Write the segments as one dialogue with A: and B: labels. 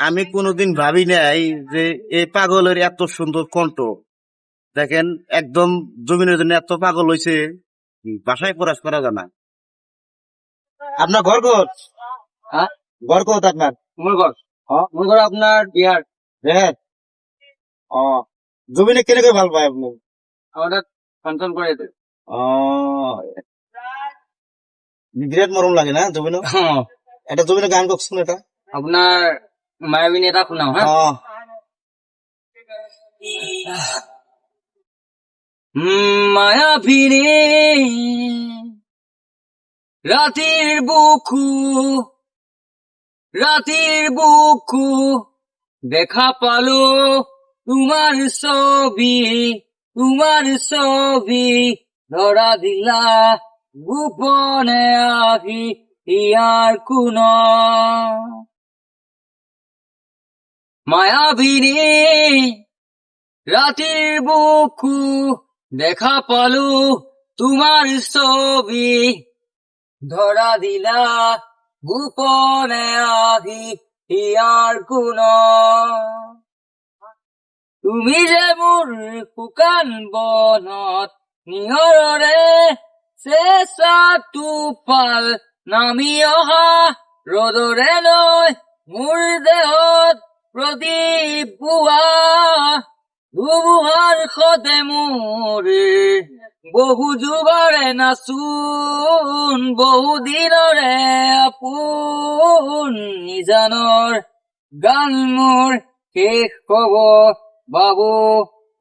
A: আমি কোনোদিন ভাবি নাই যে এই পাগলের এত সুন্দর কণ্ঠ। দেখেন একদম জমিনের জন্য এত পাগল হয়েছে বাসায় প্রকাশ করা যায় না। আপনার ঘর
B: হ্যাঁ?
A: ঘর আপনার?
B: মোর ঘর। মোর ঘর আপনার বিহার।
A: হ্যাঁ ও জমিনে কেনে করে ভালো পায় আপনি
B: আমাদের ফাংশন করে দেয়
A: ও বিরাট মরম লাগে না জমিনে এটা জমিনে গান করছেন এটা?
B: আপনার মায়াবিনী এটা শুনাও হ্যাঁ মায়াবিনী রাতের বুকু রাতের বুকু দেখা পালো তোমার ছবি তোমার ছবি ধরা দিলা গোপনে আহি ইয়ার কোন। মায়াবিনী রাতের বুকু দেখা পালু তোমার ছবি। ধরা দিলা গোপনে আহি ইয়ার কোন। তুমি যে মোৰ শুকান বনত নিয়ৰৰে চেঁচা টোপাল নামি অহা ৰ'দৰে লৈ মোৰ দেহত। প্ৰদীপ পোৱা ধুমুহাৰ সতে মোৰ বহু যুগৰে নাচোন বহু দিনৰে আপোন নিজানৰ গান মোৰ শেষ হব বাবু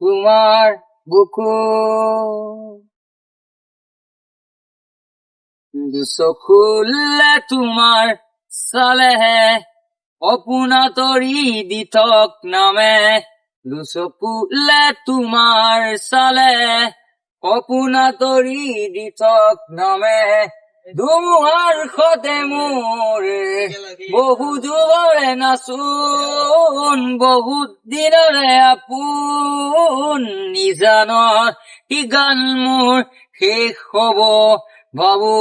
B: তোমাৰ বুকু চকুলে তোমাৰ চালেহে অপোনা তৰি দিঠক নামে দুচকুলে তোমাৰ চালে অপোনা তৰি দিঠক নামে ধুমুহাৰ সতে মোৰ বহু যুগৰে নাচোন বহুত দিনৰে আপোন নিজানৰ সি গান মোৰ শেষ হব বাবু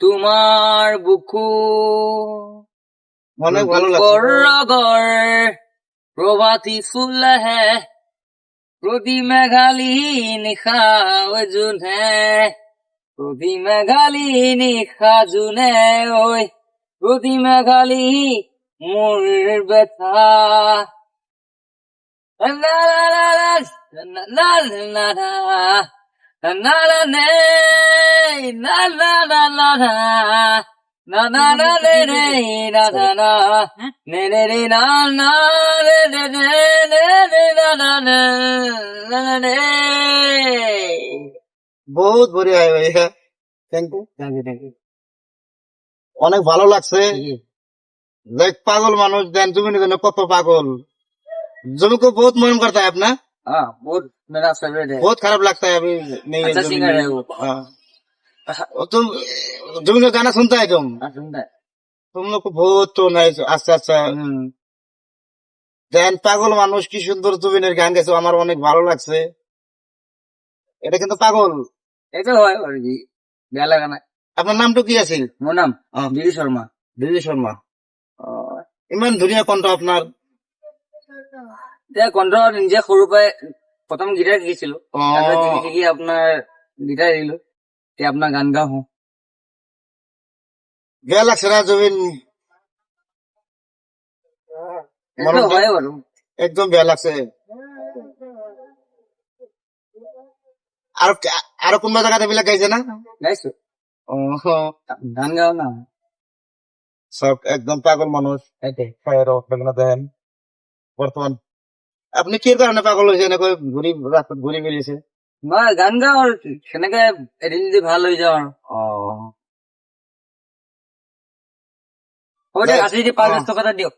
B: তোমাৰ বুকু?
A: অনেক ভালো লাগছে
B: রগর প্রভাতী ফুলহে প্রতি মেঘালি নিশা ওই জুনে প্রতি মেঘালি নিশা জুনে ওই প্রতি মেঘালি মোর ব্যথা না না না না না না না না না নে না না না না ना ना ना रे रे ना ना ना ने रे रे ना ना रे रे रे रे रे ना ना ना ना रे
A: বহুত বড়িয়া হয় ভাইয়া thank you
B: thank you thank you
A: অনেক ভালো লাগছে দেখ পাগল মানুষ দেন জমিনে জন্য কত পাগল জমিকে বহুত মন করতে হয় আপনা
B: हाँ बहुत मेरा फेवरेट है
A: बहुत खराब लगता है अभी नहीं
B: अच्छा
A: सिंगर
B: है वो
A: हाँ और तुम जमीन का गाना सुनता है तुम
B: हाँ सुनता है
A: तुम लोग को बहुत तो नाइस আচ্ছা আচ্ছা দেন পাগল মানুষ কি সুন্দর জমিনের গান গেছে আমার অনেক ভালো লাগছে এটা কিন্তু পাগল
B: এই তো হয় আর কি বেয়া লাগা নাই
A: আপনার নামটা কি আছে
B: মোৰ নাম
A: অ।
B: বিজু শৰ্মা
A: দিদি শর্মা ইমান ধুনীয়া কণ্ঠ আপোনাৰ
B: এতিয়া কণ্ঠ নিজে সৰুৰ পৰাই প্ৰথম গীটাৰ শিকিছিলো
A: অ
B: তাৰপিছত শিকি শিকি আপোনাৰ গীটাৰ এৰিলো તે આપના গান
A: ગા
B: હું ગયા લાખ
A: একদম বেয়া লাগছে আৰু আৰু কোনোবা জেগাত এইবিলাক গাইছে না
B: গাইছো
A: অ
B: গান গাও না
A: সব একদম পাগল মানুষ দেখেন বর্তমান আপনি কি কারণে পাগল হয়েছে এনেকৈ ঘুরি রাস্তাত ঘুরি বেরিয়েছে
B: মই গান গাওঁ আৰু সেনেকে এদিন যদি ভালো হৈ যাওঁ আৰু
A: অ
B: হ'ব দিয়ক. আজি যদি পাঁচ। দহ টকা এটা দিয়ক